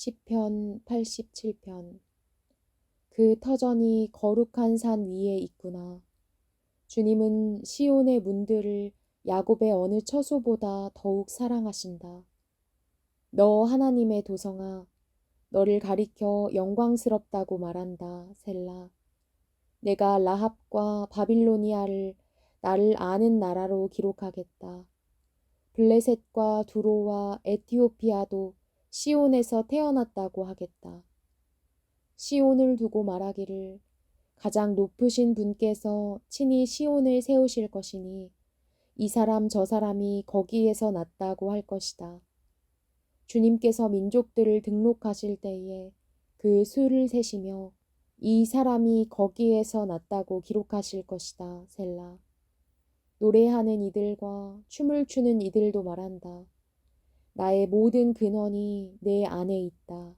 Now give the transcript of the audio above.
시편 87편 그 터전이 거룩한 산 위에 있구나. 주님은 시온의 문들을 야곱의 어느 처소보다 더욱 사랑하신다. 너 하나님의 도성아, 너를 가리켜 영광스럽다고 말한다, 셀라. 내가 라합과 바빌로니아를 나를 아는 나라로 기록하겠다. 블레셋과 두로와 에티오피아도 시온에서 태어났다고 하겠다. 시온을 두고 말하기를 가장 높으신 분께서 친히 시온을 세우실 것이니 이 사람 저 사람이 거기에서 났다고 할 것이다. 주님께서 민족들을 등록하실 때에 그 수를 세시며 이 사람이 거기에서 났다고 기록하실 것이다. 셀라. 노래하는 이들과 춤을 추는 이들도 말한다. 나의 모든 근원이 내 안에 있다.